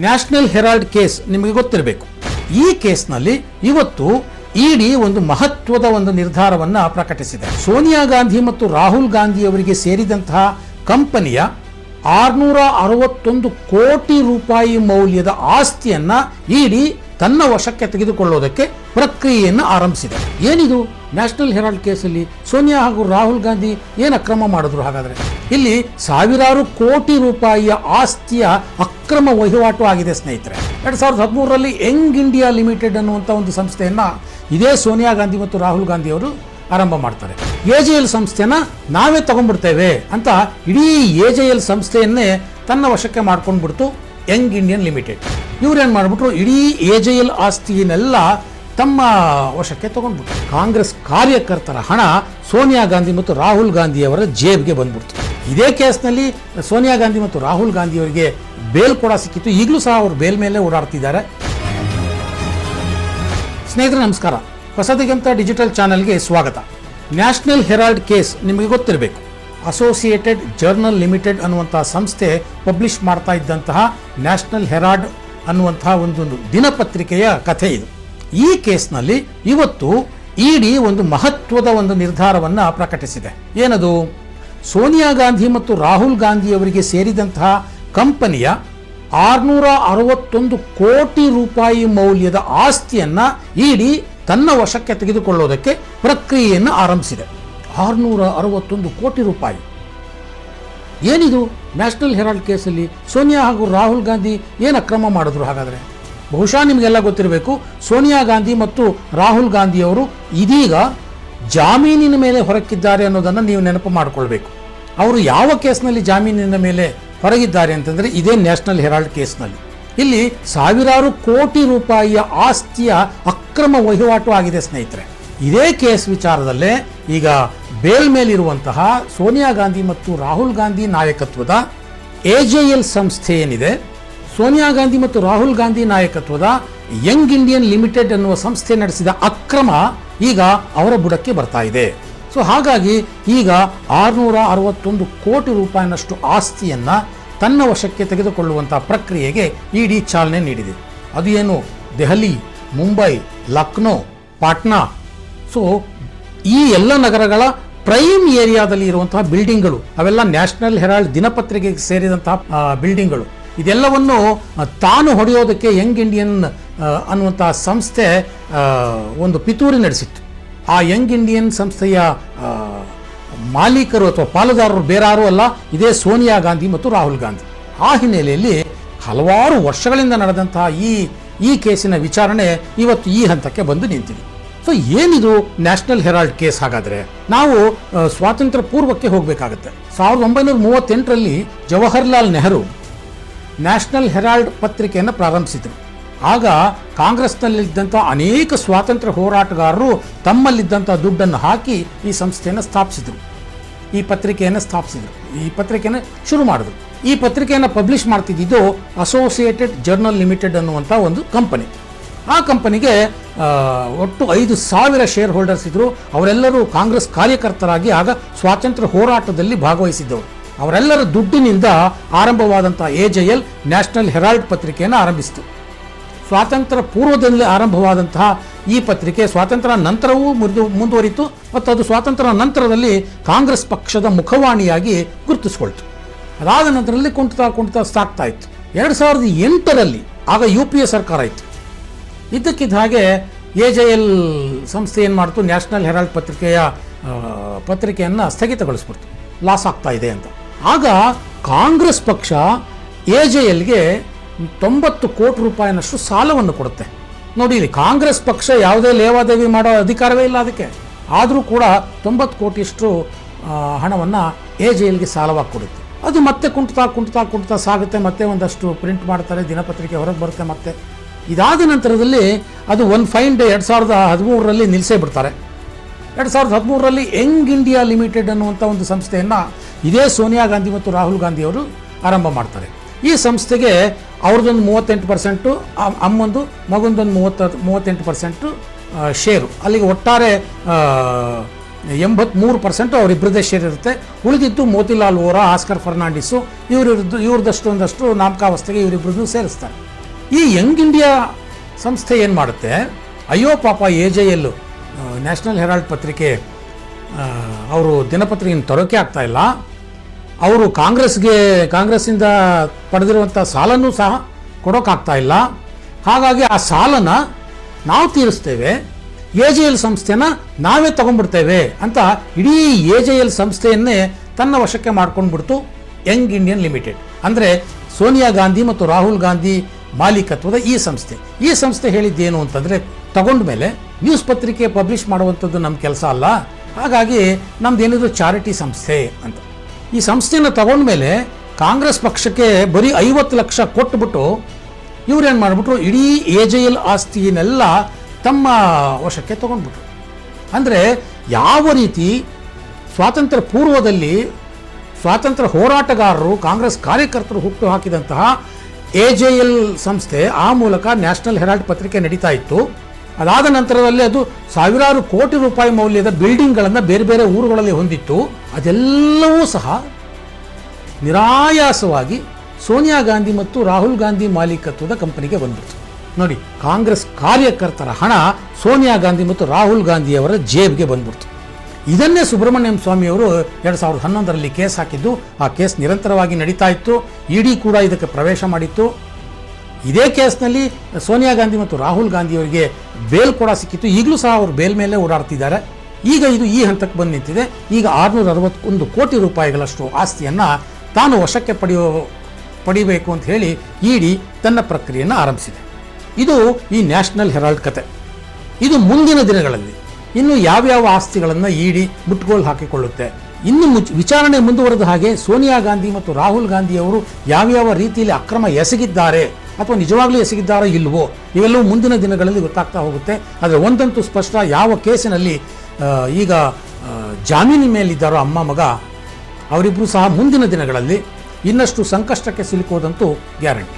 National Herald case ನಿಮಗೆ ಗೊತ್ತಿರಬೇಕು. ಈ ಕೇಸ್ನಲ್ಲಿ ಇವತ್ತು ಇಡಿ ಒಂದು ಮಹತ್ವದ ಒಂದು ನಿರ್ಧಾರವನ್ನ ಪ್ರಕಟಿಸಿದೆ. ಸೋನಿಯಾ ಗಾಂಧಿ ಮತ್ತು ರಾಹುಲ್ ಗಾಂಧಿ ಅವರಿಗೆ ಸೇರಿದಂತಹ ಕಂಪನಿಯ ಆರ್ನೂರ ಅರವತ್ತೊಂದು ಕೋಟಿ ರೂಪಾಯಿ ಮೌಲ್ಯದ ಆಸ್ತಿಯನ್ನ ಇಡಿ ತನ್ನ ವಶಕ್ಕೆ ತೆಗೆದುಕೊಳ್ಳೋದಕ್ಕೆ ಪ್ರಕ್ರಿಯೆಯನ್ನು ಆರಂಭಿಸಿದೆ. ಏನಿದು? ನ್ಯಾಷನಲ್ ಹೆರಾಲ್ಡ್ ಕೇಸಲ್ಲಿ ಸೋನಿಯಾ ಹಾಗೂ ರಾಹುಲ್ ಗಾಂಧಿ ಏನು ಅಕ್ರಮ ಮಾಡಿದ್ರು ಹಾಗಾದರೆ? ಇಲ್ಲಿ ಸಾವಿರಾರು ಕೋಟಿ ರೂಪಾಯಿಯ ಆಸ್ತಿಯ ಅಕ್ರಮ ವಹಿವಾಟು ಆಗಿದೆ ಸ್ನೇಹಿತರೆ. ಎರಡು ಸಾವಿರದ ಹದಿಮೂರರಲ್ಲಿ ಯಂಗ್ ಇಂಡಿಯಾ ಲಿಮಿಟೆಡ್ ಅನ್ನುವಂಥ ಒಂದು ಸಂಸ್ಥೆಯನ್ನು ಇದೇ ಸೋನಿಯಾ ಗಾಂಧಿ ಮತ್ತು ರಾಹುಲ್ ಗಾಂಧಿ ಅವರು ಆರಂಭ ಮಾಡ್ತಾರೆ. ಎ ಜೆ ಎಲ್ ಸಂಸ್ಥೆನ ನಾವೇ ತಗೊಂಡ್ಬಿಡ್ತೇವೆ ಅಂತ ಇಡೀ ಎ ಜೆ ಎಲ್ ಸಂಸ್ಥೆಯನ್ನೇ ತನ್ನ ವಶಕ್ಕೆ ಮಾಡ್ಕೊಂಡ್ಬಿಡ್ತು ಯಂಗ್ ಇಂಡಿಯನ್ ಲಿಮಿಟೆಡ್. ಇವ್ರೇನು ಮಾಡಿಬಿಟ್ರು? ಇಡೀ ಎ ಜೆ ಎಲ್ ಆಸ್ತಿಯನ್ನೆಲ್ಲ ತಮ್ಮ ವಶಕ್ಕೆ ತಗೊಂಡ್ಬಿಟ್ರು. ಕಾಂಗ್ರೆಸ್ ಕಾರ್ಯಕರ್ತರ ಹಣ ಸೋನಿಯಾ ಗಾಂಧಿ ಮತ್ತು ರಾಹುಲ್ ಗಾಂಧಿ ಅವರ ಜೇಬ್ಗೆ ಬಂದ್ಬಿಡ್ತು. ಇದೇ ಕೇಸ್ನಲ್ಲಿ ಸೋನಿಯಾ ಗಾಂಧಿ ಮತ್ತು ರಾಹುಲ್ ಗಾಂಧಿ ಅವರಿಗೆ ಬೇಲ್ ಕೂಡ ಸಿಕ್ಕಿತ್ತು. ಈಗಲೂ ಸಹ ಅವರು ಬೇಲ್ ಮೇಲೆ ಓಡಾಡ್ತಿದ್ದಾರೆ. ಸ್ನೇಹಿತರೆ, ನಮಸ್ಕಾರ. ಹೊಸದಿಗಂತ ಡಿಜಿಟಲ್ ಚಾನೆಲ್ಗೆ ಸ್ವಾಗತ. ನ್ಯಾಷನಲ್ ಹೆರಾಲ್ಡ್ ಕೇಸ್ ನಿಮಗೆ ಗೊತ್ತಿರಬೇಕು. ಅಸೋಸಿಯೇಟೆಡ್ ಜರ್ನಲ್ ಲಿಮಿಟೆಡ್ ಅನ್ನುವಂತಹ ಸಂಸ್ಥೆ ಪಬ್ಲಿಷ್ ಮಾಡ್ತಾ ಇದ್ದಂತಹ ನ್ಯಾಷನಲ್ ಹೆರಾಲ್ಡ್ ಅನ್ನುವಂತಹ ಒಂದೊಂದು ದಿನಪತ್ರಿಕೆಯ ಕಥೆ ಇದು. ಈ ಕೇಸ್ನಲ್ಲಿ ಇವತ್ತು ಇಡಿ ಒಂದು ಮಹತ್ವದ ಒಂದು ನಿರ್ಧಾರವನ್ನು ಪ್ರಕಟಿಸಿದೆ. ಏನದು? ಸೋನಿಯಾ ಗಾಂಧಿ ಮತ್ತು ರಾಹುಲ್ ಗಾಂಧಿ ಅವರಿಗೆ ಸೇರಿದಂತಹ ಕಂಪನಿಯ ಆರ್ನೂರ ಅರವತ್ತೊಂದು ಕೋಟಿ ರೂಪಾಯಿ ಮೌಲ್ಯದ ಆಸ್ತಿಯನ್ನ ಇಡಿ ತನ್ನ ವಶಕ್ಕೆ ತೆಗೆದುಕೊಳ್ಳೋದಕ್ಕೆ ಪ್ರಕ್ರಿಯೆಯನ್ನು ಆರಂಭಿಸಿದೆ. ಆರ್ನೂರ ಅರವತ್ತೊಂದು ಕೋಟಿ ರೂಪಾಯಿ. ಏನಿದು? ನ್ಯಾಷನಲ್ ಹೆರಾಲ್ಡ್ ಕೇಸಲ್ಲಿ ಸೋನಿಯಾ ಹಾಗೂ ರಾಹುಲ್ ಗಾಂಧಿ ಏನು ಅಕ್ರಮ ಮಾಡಿದ್ರು ಹಾಗಾದರೆ? ಬಹುಶಃ ನಿಮಗೆಲ್ಲ ಗೊತ್ತಿರಬೇಕು, ಸೋನಿಯಾ ಗಾಂಧಿ ಮತ್ತು ರಾಹುಲ್ ಗಾಂಧಿಯವರು ಇದೀಗ ಜಾಮೀನಿನ ಮೇಲೆ ಹೊರಕ್ಕಿದ್ದಾರೆ ಅನ್ನೋದನ್ನು ನೀವು ನೆನಪು ಮಾಡಿಕೊಳ್ಬೇಕು. ಅವರು ಯಾವ ಕೇಸ್ನಲ್ಲಿ ಜಾಮೀನಿನ ಮೇಲೆ ಹೊರಗಿದ್ದಾರೆ ಅಂತಂದರೆ ಇದೇ ನ್ಯಾಷನಲ್ ಹೆರಾಲ್ಡ್ ಕೇಸ್ನಲ್ಲಿ. ಇಲ್ಲಿ ಸಾವಿರಾರು ಕೋಟಿ ರೂಪಾಯಿಯ ಆಸ್ತಿಯ ಅಕ್ರಮ ವಹಿವಾಟು ಆಗಿದೆ ಸ್ನೇಹಿತರೆ. ಇದೇ ಕೇಸ್ ವಿಚಾರದಲ್ಲೇ ಈಗ ಬೇಲ್ ಮೇಲಿರುವಂತಹ ಸೋನಿಯಾ ಗಾಂಧಿ ಮತ್ತು ರಾಹುಲ್ ಗಾಂಧಿ ನಾಯಕತ್ವದ ಎಜೆಎಲ್ ಸಂಸ್ಥೆ ಏನಿದೆ, ಸೋನಿಯಾ ಗಾಂಧಿ ಮತ್ತು ರಾಹುಲ್ ಗಾಂಧಿ ನಾಯಕತ್ವದ ಯಂಗ್ ಇಂಡಿಯನ್ ಲಿಮಿಟೆಡ್ ಅನ್ನುವ ಸಂಸ್ಥೆ ನಡೆಸಿದ ಅಕ್ರಮ ಈಗ ಅವರ ಬುಡಕ್ಕೆ ಬರ್ತಾ ಇದೆ. ಸೊ ಹಾಗಾಗಿ ಈಗ ಆರುನೂರ ಅರವತ್ತೊಂದು ಕೋಟಿ ರೂಪಾಯಿನಷ್ಟು ಆಸ್ತಿಯನ್ನ ತನ್ನ ವಶಕ್ಕೆ ತೆಗೆದುಕೊಳ್ಳುವಂಥ ಪ್ರಕ್ರಿಯೆಗೆ ಇಡಿ ಚಾಲನೆ ನೀಡಿದೆ. ಅದು ಏನು? ದೆಹಲಿ, ಮುಂಬೈ, ಲಕ್ನೋ, ಪಾಟ್ನಾ. ಸೊ ಈ ಎಲ್ಲ ನಗರಗಳ ಪ್ರೈಮ್ ಏರಿಯಾದಲ್ಲಿ ಇರುವಂತಹ ಬಿಲ್ಡಿಂಗ್ಗಳು ಅವೆಲ್ಲ ನ್ಯಾಷನಲ್ ಹೆರಾಲ್ಡ್ ದಿನಪತ್ರಿಕೆಗೆ ಸೇರಿದಂತಹ ಬಿಲ್ಡಿಂಗ್ಗಳು ಇದೆಲ್ಲವನ್ನು ತಾನು ಹೊಡೆಯೋದಕ್ಕೆ ಯಂಗ್ ಇಂಡಿಯನ್ ಆ, ಅನ್ನುವಂತಹ ಸಂಸ್ಥೆ ಒಂದು ಪಿತೂರಿ ನಡೆಸಿತ್ತು. ಆ ಯಂಗ್ ಇಂಡಿಯನ್ ಸಂಸ್ಥೆಯ ಮಾಲೀಕರು ಅಥವಾ ಪಾಲುದಾರರು ಬೇರಾರು ಅಲ್ಲ ಇದೇ ಸೋನಿಯಾ ಗಾಂಧಿ ಮತ್ತು ರಾಹುಲ್ ಗಾಂಧಿ. ಆ ಹಿನ್ನೆಲೆಯಲ್ಲಿ ಹಲವಾರು ವರ್ಷಗಳಿಂದ ನಡೆದಂತಹ ಈ ಈ ಕೇಸಿನ ವಿಚಾರಣೆ ಇವತ್ತು ಈ ಹಂತಕ್ಕೆ ಬಂದು ನಿಂತಿದೆ. ಸೊ ಏನಿದು ನ್ಯಾಷನಲ್ ಹೆರಾಲ್ಡ್ ಕೇಸ್ ಹಾಗಾದ್ರೆ? ನಾವು ಸ್ವಾತಂತ್ರ್ಯ ಪೂರ್ವಕ್ಕೆ ಹೋಗಬೇಕಾಗತ್ತೆ. ಸಾವಿರದ ಒಂಬೈನೂರ ಮೂವತ್ತೆಂಟರಲ್ಲಿ ಜವಾಹರ್ಲಾಲ್ ನೆಹರು ನ್ಯಾಷನಲ್ ಹೆರಾಲ್ಡ್ ಪತ್ರಿಕೆಯನ್ನು ಪ್ರಾರಂಭಿಸಿದರು. ಆಗ ಕಾಂಗ್ರೆಸ್ನಲ್ಲಿದ್ದಂಥ ಅನೇಕ ಸ್ವಾತಂತ್ರ್ಯ ಹೋರಾಟಗಾರರು ತಮ್ಮಲ್ಲಿದ್ದಂಥ ದುಡ್ಡನ್ನು ಹಾಕಿ ಈ ಸಂಸ್ಥೆಯನ್ನು ಸ್ಥಾಪಿಸಿದರು. ಈ ಪತ್ರಿಕೆಯನ್ನು ಸ್ಥಾಪಿಸಿದರು. ಈ ಪತ್ರಿಕೆಯನ್ನು ಶುರು ಮಾಡಿದ್ರು. ಈ ಪತ್ರಿಕೆಯನ್ನು ಪಬ್ಲಿಷ್ ಮಾಡ್ತಿದ್ದಿದ್ದು ಅಸೋಸಿಯೇಟೆಡ್ ಜರ್ನಲ್ ಲಿಮಿಟೆಡ್ ಅನ್ನುವಂಥ ಒಂದು ಕಂಪನಿ. ಆ ಕಂಪನಿಗೆ ಒಟ್ಟು ಐದು ಸಾವಿರ ಶೇರ್ ಹೋಲ್ಡರ್ಸ್ ಇದ್ದರು ಅವರೆಲ್ಲರೂ ಕಾಂಗ್ರೆಸ್ ಕಾರ್ಯಕರ್ತರಾಗಿ ಆಗ ಸ್ವಾತಂತ್ರ್ಯ ಹೋರಾಟದಲ್ಲಿ ಭಾಗವಹಿಸಿದ್ದವರು. ಅವರೆಲ್ಲರ ದುಡ್ಡಿನಿಂದ ಆರಂಭವಾದಂಥ A J L National Herald ಪತ್ರಿಕೆಯನ್ನು ಆರಂಭಿಸಿತು. ಸ್ವಾತಂತ್ರ್ಯ ಪೂರ್ವದಲ್ಲಿ ಆರಂಭವಾದಂತಹ ಈ ಪತ್ರಿಕೆ ಸ್ವಾತಂತ್ರ್ಯ ನಂತರವೂ ಮುರಿದು ಮುಂದುವರಿತು ಮತ್ತು ಅದು ಸ್ವಾತಂತ್ರ್ಯ ನಂತರದಲ್ಲಿ ಕಾಂಗ್ರೆಸ್ ಪಕ್ಷದ ಮುಖವಾಣಿಯಾಗಿ ಗುರುತಿಸ್ಕೊಳ್ತು. ಅದಾದ ನಂತರದಲ್ಲಿ ಕುಂಟುತ್ತಾ ಕುಂಟುತ್ತಾ ಸಾಕ್ತಾ ಇತ್ತು. ಎರಡು ಸಾವಿರದ ಎಂಟರಲ್ಲಿ ಆಗ ಯು ಪಿ ಎ ಸರ್ಕಾರ ಇತ್ತು. ಇದಕ್ಕಿದ್ದ ಹಾಗೆ ಎ ಜೆ ಎಲ್ ಸಂಸ್ಥೆ ಏನು ಮಾಡ್ತು? ನ್ಯಾಷನಲ್ ಹೆರಾಲ್ಡ್ ಪತ್ರಿಕೆಯ ಪತ್ರಿಕೆಯನ್ನು ಸ್ಥಗಿತಗೊಳಿಸ್ಬಿಡ್ತು. ಲಾಸ್ ಆಗ್ತಾ ಇದೆ ಅಂತ. ಆಗ ಕಾಂಗ್ರೆಸ್ ಪಕ್ಷ ಎ ಜೆ ಎಲ್ಗೆ ತೊಂಬತ್ತು ಕೋಟಿ ರೂಪಾಯಿನಷ್ಟು ಸಾಲವನ್ನು ಕೊಡುತ್ತೆ. ನೋಡಿ, ಇಲ್ಲಿ ಕಾಂಗ್ರೆಸ್ ಪಕ್ಷ ಯಾವುದೇ ಲೇವಾದೇವಿ ಮಾಡೋ ಅಧಿಕಾರವೇ ಇಲ್ಲ ಅದಕ್ಕೆ. ಆದರೂ ಕೂಡ ತೊಂಬತ್ತು ಕೋಟಿಯಷ್ಟು ಹಣವನ್ನು ಎ ಜೆ ಎಲ್ಗೆ ಸಾಲವಾಗಿ ಕೊಡುತ್ತೆ. ಅದು ಮತ್ತೆ ಕುಂಟ್ತಾ ಕುಂಟ್ತಾ ಕುಂಟ್ತಾ ಸಾಗುತ್ತೆ. ಮತ್ತೆ ಒಂದಷ್ಟು ಪ್ರಿಂಟ್ ಮಾಡ್ತಾರೆ, ದಿನಪತ್ರಿಕೆ ಹೊರಗೆ ಬರುತ್ತೆ ಮತ್ತೆ. ಇದಾದ ನಂತರದಲ್ಲಿ ಅದು ಒನ್ ಫೈನ್ ಡೇ ಎರಡು ಸಾವಿರದ ಹದಿಮೂರರಲ್ಲಿ ನಿಲ್ಲಿಸೇ ಬಿಡ್ತಾರೆ. ಎರಡು ಸಾವಿರದ ಹದಿಮೂರರಲ್ಲಿ ಯಂಗ್ ಇಂಡಿಯಾ ಲಿಮಿಟೆಡ್ ಅನ್ನುವಂಥ ಒಂದು ಸಂಸ್ಥೆಯನ್ನು ಇದೇ ಸೋನಿಯಾ ಗಾಂಧಿ ಮತ್ತು ರಾಹುಲ್ ಗಾಂಧಿ ಅವರು ಆರಂಭ ಮಾಡ್ತಾರೆ. ಈ ಸಂಸ್ಥೆಗೆ ಅವ್ರದ್ದೊಂದು ಮೂವತ್ತೆಂಟು ಪರ್ಸೆಂಟು ಅಮ್ಮೊಂದು ಮಗಂದೊಂದು ಮೂವತ್ತ ಮೂವತ್ತೆಂಟು ಪರ್ಸೆಂಟು ಶೇರು ಅಲ್ಲಿಗೆ ಒಟ್ಟಾರೆ ಆ, ಎಂಬತ್ಮೂರು ಪರ್ಸೆಂಟು ಅವರಿಬ್ಬರದೇ ಶೇರ್ ಇರುತ್ತೆ. ಉಳಿದಿದ್ದು ಮೋತಿಲಾಲ್ ವೋರಾ ಆಸ್ಕರ್ ಫರ್ನಾಂಡಿಸು ಇವರಿದ್ದು ಇವ್ರದಷ್ಟು ಒಂದಷ್ಟು ನಾಮಕಾವಸ್ಥೆಗೆ ಇವರಿಬ್ಬರದ್ದು ಸೇರಿಸ್ತಾರೆ. ಈ ಯಂಗ್ ಇಂಡಿಯಾ ಸಂಸ್ಥೆ ಏನು ಮಾಡುತ್ತೆ? ಅಯ್ಯೋ ಪಾಪ A J L National Herald ಪತ್ರಿಕೆ ಅವರು ದಿನಪತ್ರಿಕೆಯನ್ನು ತರೋಕೆ ಆಗ್ತಾಯಿಲ್ಲ ಅವರು ಕಾಂಗ್ರೆಸ್ಗೆ, ಕಾಂಗ್ರೆಸ್ಸಿಂದ ಪಡೆದಿರುವಂಥ ಸಾಲನೂ ಸಹ ಕೊಡೋಕ್ಕಾಗ್ತಾ ಇಲ್ಲ. ಹಾಗಾಗಿ ಆ ಸಾಲನ ನಾವು ತೀರಿಸ್ತೇವೆ. ಎ ಜೆ ಎಲ್ ಸಂಸ್ಥೆನ ನಾವೇ ತಗೊಂಡ್ಬಿಡ್ತೇವೆ ಅಂತ ಇಡೀ ಎ ಜೆ ಎಲ್ ಸಂಸ್ಥೆಯನ್ನೇ ತನ್ನ ವಶಕ್ಕೆ ಮಾಡ್ಕೊಂಡ್ಬಿಡ್ತು ಯಂಗ್ ಇಂಡಿಯನ್ ಲಿಮಿಟೆಡ್. ಅಂದರೆ ಸೋನಿಯಾ ಗಾಂಧಿ ಮತ್ತು ರಾಹುಲ್ ಗಾಂಧಿ ಮಾಲೀಕತ್ವದ ಈ ಸಂಸ್ಥೆ. ಈ ಸಂಸ್ಥೆ ಹೇಳಿದ್ದೇನು ಅಂತಂದರೆ ತಗೊಂಡ ಮೇಲೆ ನ್ಯೂಸ್ ಪತ್ರಿಕೆ ಪಬ್ಲಿಷ್ ಮಾಡುವಂಥದ್ದು ನಮ್ಮ ಕೆಲಸ ಅಲ್ಲ. ಹಾಗಾಗಿ ನಮ್ದು ಏನಿದ್ರು ಚಾರಿಟಿ ಸಂಸ್ಥೆ ಅಂತ. ಈ ಸಂಸ್ಥೆನ ತಗೊಂಡ್ಮೇಲೆ ಕಾಂಗ್ರೆಸ್ ಪಕ್ಷಕ್ಕೆ ಬರೀ ಐವತ್ತು ಲಕ್ಷ ಕೊಟ್ಬಿಟ್ಟು ಇವ್ರೇನು ಮಾಡಿಬಿಟ್ರು? ಇಡೀ ಎ ಜೆ ಎಲ್ ಆಸ್ತಿಯನ್ನೆಲ್ಲ ತಮ್ಮ ವಶಕ್ಕೆ ತಗೊಂಡ್ಬಿಟ್ರು. ಅಂದರೆ ಯಾವ ರೀತಿ ಸ್ವಾತಂತ್ರ್ಯ ಪೂರ್ವದಲ್ಲಿ ಸ್ವಾತಂತ್ರ್ಯ ಹೋರಾಟಗಾರರು, ಕಾಂಗ್ರೆಸ್ ಕಾರ್ಯಕರ್ತರು ಹುಟ್ಟು ಹಾಕಿದಂತಹ ಎ ಜೆ ಎಲ್ ಸಂಸ್ಥೆ ಆ ಮೂಲಕ ನ್ಯಾಷನಲ್ ಹೆರಾಲ್ಡ್ ಪತ್ರಿಕೆ ನಡೀತಾ ಇತ್ತು. ಅದಾದ ನಂತರದಲ್ಲಿ ಅದು ಸಾವಿರಾರು ಕೋಟಿ ರೂಪಾಯಿ ಮೌಲ್ಯದ ಬಿಲ್ಡಿಂಗ್ಗಳನ್ನು ಬೇರೆ ಬೇರೆ ಊರುಗಳಲ್ಲಿ ಹೊಂದಿತ್ತು. ಅದೆಲ್ಲವೂ ಸಹ ನಿರಾಯಾಸವಾಗಿ ಸೋನಿಯಾ ಗಾಂಧಿ ಮತ್ತು ರಾಹುಲ್ ಗಾಂಧಿ ಮಾಲೀಕತ್ವದ ಕಂಪನಿಗೆ ಬಂದಿತ್ತು ನೋಡಿ, ಕಾಂಗ್ರೆಸ್ ಕಾರ್ಯಕರ್ತರ ಹಣ ಸೋನಿಯಾ ಗಾಂಧಿ ಮತ್ತು ರಾಹುಲ್ ಗಾಂಧಿಯವರ ಜೇಬ್ಗೆ ಬಂದ್ಬಿಡ್ತು. ಇದನ್ನೇ ಸುಬ್ರಹ್ಮಣ್ಯಂ ಸ್ವಾಮಿಯವರು ಎರಡು ಸಾವಿರದ ಹನ್ನೊಂದರಲ್ಲಿ ಕೇಸ್ ಹಾಕಿದ್ದು. ಆ ಕೇಸ್ ನಿರಂತರವಾಗಿ ನಡೀತಾ ಇತ್ತು. ಇಡಿ ಕೂಡ ಇದಕ್ಕೆ ಪ್ರವೇಶ ಮಾಡಿತ್ತು. ಇದೇ ಕೇಸ್ನಲ್ಲಿ ಸೋನಿಯಾ ಗಾಂಧಿ ಮತ್ತು ರಾಹುಲ್ ಗಾಂಧಿ ಅವರಿಗೆ ಬೇಲ್ ಕೂಡ ಸಿಕ್ಕಿತ್ತು. ಈಗಲೂ ಸಹ ಅವರು ಬೇಲ್ ಮೇಲೆ ಓಡಾಡ್ತಿದ್ದಾರೆ. ಈಗ ಇದು ಈ ಹಂತಕ್ಕೆ ಬಂದು ನಿಂತಿದೆ. ಈಗ ಆರುನೂರ ಅರವತ್ತೊಂದು ಕೋಟಿ ರೂಪಾಯಿಗಳಷ್ಟು ಆಸ್ತಿಯನ್ನು ತಾನು ವಶಕ್ಕೆ ಪಡೆಯೋ, ಪಡಿಬೇಕು ಅಂತ ಹೇಳಿ ಇಡಿ ತನ್ನ ಪ್ರಕ್ರಿಯೆಯನ್ನು ಆರಂಭಿಸಿದೆ. ಇದು ಈ ನ್ಯಾಷನಲ್ ಹೆರಾಲ್ಡ್ ಕತೆ. ಇದು ಮುಂದಿನ ದಿನಗಳಲ್ಲಿ ಇನ್ನು ಯಾವ್ಯಾವ ಆಸ್ತಿಗಳನ್ನು ಇಡಿ ಮುಟ್ಗೋಲು ಹಾಕಿಕೊಳ್ಳುತ್ತೆ. ಇನ್ನು ವಿಚಾರಣೆ ಮುಂದುವರೆದ ಹಾಗೆ ಸೋನಿಯಾ ಗಾಂಧಿ ಮತ್ತು ರಾಹುಲ್ ಗಾಂಧಿ ಅವರು ಯಾವ್ಯಾವ ರೀತಿಯಲ್ಲಿ ಅಕ್ರಮ ಎಸಗಿದ್ದಾರೆ ಅಥವಾ ನಿಜವಾಗ್ಲೂ ಎಸಗಿದ್ದಾರೋ ಇಲ್ವೋ, ಇವೆಲ್ಲವೂ ಮುಂದಿನ ದಿನಗಳಲ್ಲಿ ಗೊತ್ತಾಗ್ತಾ ಹೋಗುತ್ತೆ. ಆದರೆ ಒಂದಂತೂ ಸ್ಪಷ್ಟ, ಯಾವ ಕೇಸಿನಲ್ಲಿ ಈಗ ಜಾಮೀನಿನ ಮೇಲಿದ್ದಾರೋ ಅಮ್ಮ ಮಗ ಅವರಿಬ್ಬರು ಸಹ ಮುಂದಿನ ದಿನಗಳಲ್ಲಿ ಇನ್ನಷ್ಟು ಸಂಕಷ್ಟಕ್ಕೆ ಸಿಲುಕೋದಂತೂ ಗ್ಯಾರಂಟಿ.